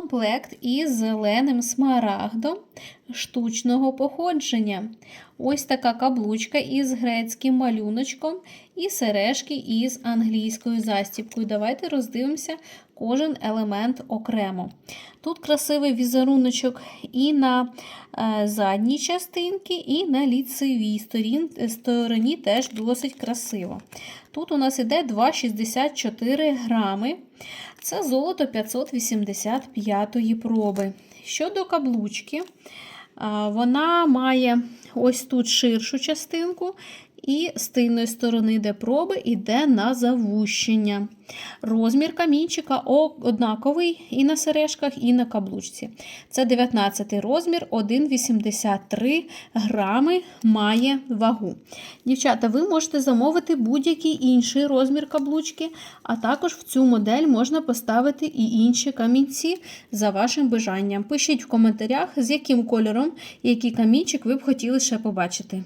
Комплект із зеленим смарагдом штучного походження. Ось така каблучка із грецьким малюночком і сережки із англійською застібкою. Давайте роздивимося кожен елемент окремо. Тут красивий візеруночок і на е, задній частинці, і на ліцевій стороні теж досить красиво. Тут у нас іде 2,64 грами. Це золото 585 проби. Щодо каблучки, вона має ось тут ширшу частинку, і з тильної сторони, де проби, йде на завущення. Розмір камінчика однаковий і на сережках, і на каблучці. Це 19 розмір, 1,83 грами має вагу. Дівчата, ви можете замовити будь-який інший розмір каблучки, а також в цю модель можна поставити і інші камінці за вашим бажанням. Пишіть в коментарях, з яким кольором який камінчик ви б хотіли ще побачити.